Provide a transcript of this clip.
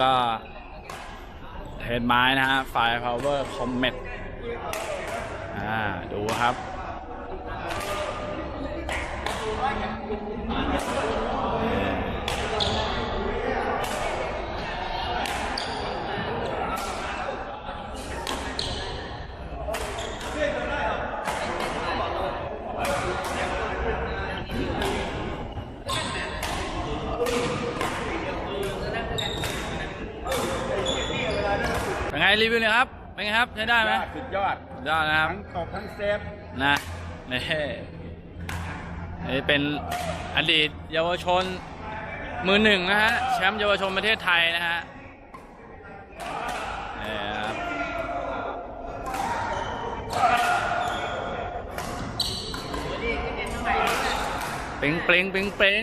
ก็เฮดไม้นะฮะไฟ power comet อ่า ดูครับ เป็นไงรีวิวเลยครับ เป็นไงครับใช้ได้ไหมสุดยอดสุดยอดนะครับทั้งตบทั้งเซฟนะนี่นี่เป็นอดีตเยาวชนมือหนึ่งนะฮะแชมป์เยาวชนประเทศไทยนะฮะนี่ครับเปล่งเปล่งเปล่งเปล่ง